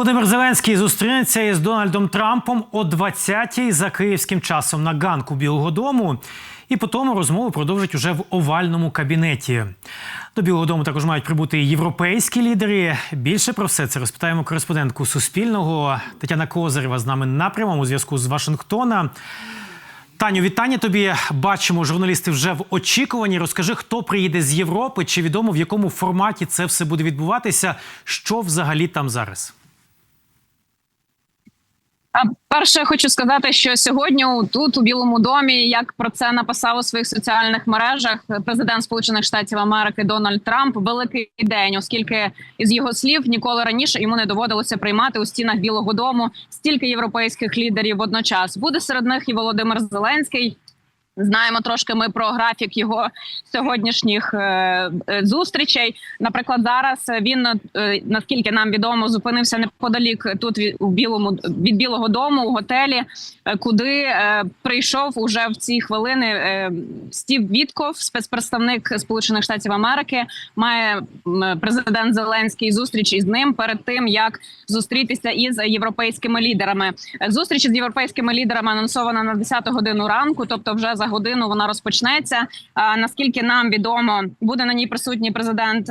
Володимир Зеленський зустрінеться із Дональдом Трампом о 20-й за київським часом на ганку Білого Дому. І по тому розмову продовжать уже в овальному кабінеті. До Білого Дому також мають прибути європейські лідери. Більше про все це розпитаємо кореспондентку Суспільного Тетяна Козарева з нами на прямому зв'язку з Вашингтона. Таню, вітання тобі. Бачимо, журналісти вже в очікуванні. Розкажи, хто приїде з Європи, чи відомо в якому форматі це все буде відбуватися? Що взагалі там зараз? А перше, хочу сказати, що сьогодні тут у Білому домі, як про це написав у своїх соціальних мережах, президент Сполучених Штатів Америки Дональд Трамп великий день, оскільки із його слів ніколи раніше йому не доводилося приймати у стінах Білого Дому стільки європейських лідерів водночас. Буде серед них і Володимир Зеленський. Знаємо трошки ми про графік його сьогоднішніх е, е, зустрічей. Наприклад, зараз він е, наскільки нам відомо зупинився неподалік тут від, у білому від Білого Дому у готелі, куди прийшов уже в ці хвилини Стів Вітков, спецпредставник Сполучених Штатів Америки. Має президент Зеленський зустріч із ним перед тим, як зустрітися із європейськими лідерами. Зустріч з європейськими лідерами анонсована на 10 годину ранку, тобто вже за годину вона розпочнеться. Наскільки нам відомо, буде на ній присутній президент.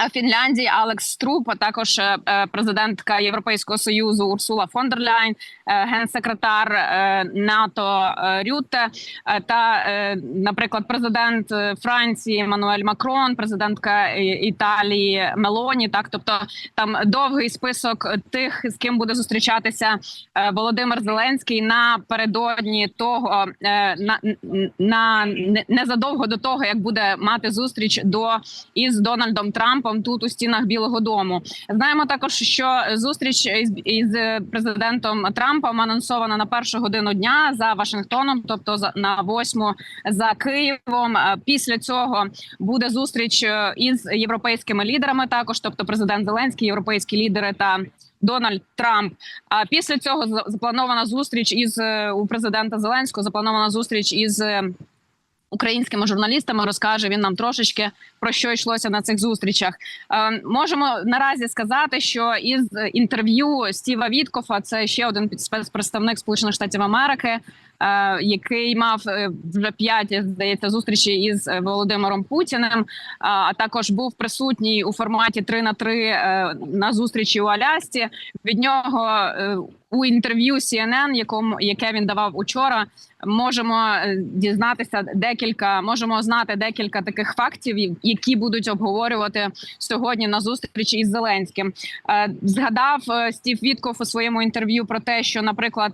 Е, Фінляндії Алекс Струп, а також е, е, президентка Європейського союзу Урсула фон дер Ляйн, генсекретар НАТО е, Рютте е, та, наприклад, президент Франції Еммануель Макрон, президентка Італії Мелоні. Так, тобто там довгий список тих, з ким буде зустрічатися Володимир Зеленський напередодні того, на, на незадовго до того, як буде мати зустріч до із Дональдом Трампом тут у стінах Білого Дому. Знаємо також, що зустріч із, із президентом Трампом анонсована на першу годину дня за Вашингтоном, тобто на восьму за Києвом. Е, Після цього буде зустріч е, із європейськими лідерами. Також, тобто, президент Зеленський, європейські лідери та. Дональд Трамп. А після цього за- запланована зустріч із е, у президента Зеленського. Запланована зустріч із е, українськими журналістами. Розкаже він нам трошечки про що йшлося на цих зустрічах. Е, можемо наразі сказати, що із інтерв'ю Стіва Віткофа, це ще один спецпредставник Сполучених Штатів Америки, який мав е, вже п'ять здається зустрічі із е, Володимиром Путіним. а, також був присутній у форматі 3 на 3 на зустрічі у Алясці. Від нього е, у інтерв'ю CNN, якому яке він давав учора, можемо е, дізнатися декілька, можемо знати декілька таких фактів, які будуть обговорювати сьогодні на зустрічі із Зеленським. Е, Згадав е, Стів Вітков у своєму інтерв'ю про те, що, наприклад.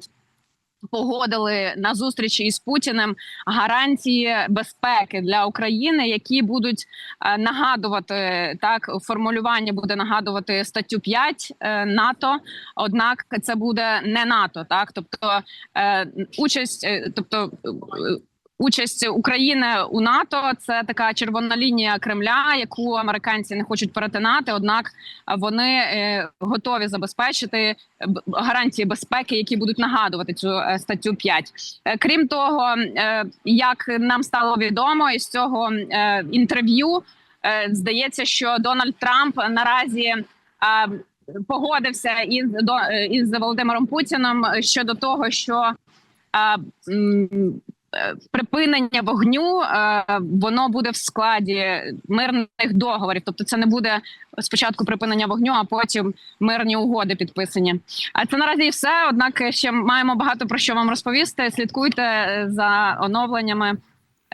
Погодили на зустрічі із Путіним гарантії безпеки для України, які будуть е, нагадувати так. Формулювання буде нагадувати статтю 5 е, НАТО. Однак це буде не НАТО, так тобто е, участь, тобто. Е, Участь України у НАТО це така червона лінія Кремля, яку американці не хочуть перетинати однак вони е, готові забезпечити гарантії безпеки, які будуть нагадувати цю е, статтю 5. Е, Крім того, е, як нам стало відомо із цього е, інтерв'ю, е, здається, що Дональд Трамп наразі. е, Погодився із е, із Володимиром Путіним щодо того, що е, е, припинення вогню е, воно буде в складі мирних договорів. Тобто, це не буде спочатку припинення вогню, а потім мирні угоди підписані. А це наразі і все. Однак ще маємо багато про що вам розповісти. Слідкуйте е, за оновленнями.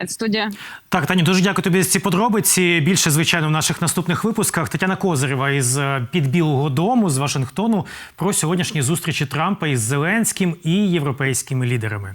Е, Студія. Так, Таню, дуже дякую тобі за ці подробиці. Більше, звичайно, в наших наступних випусках. Тетяна Козирева із е, під Білого Дому з Вашингтону про сьогоднішні зустрічі Трампа із Зеленським і європейськими лідерами.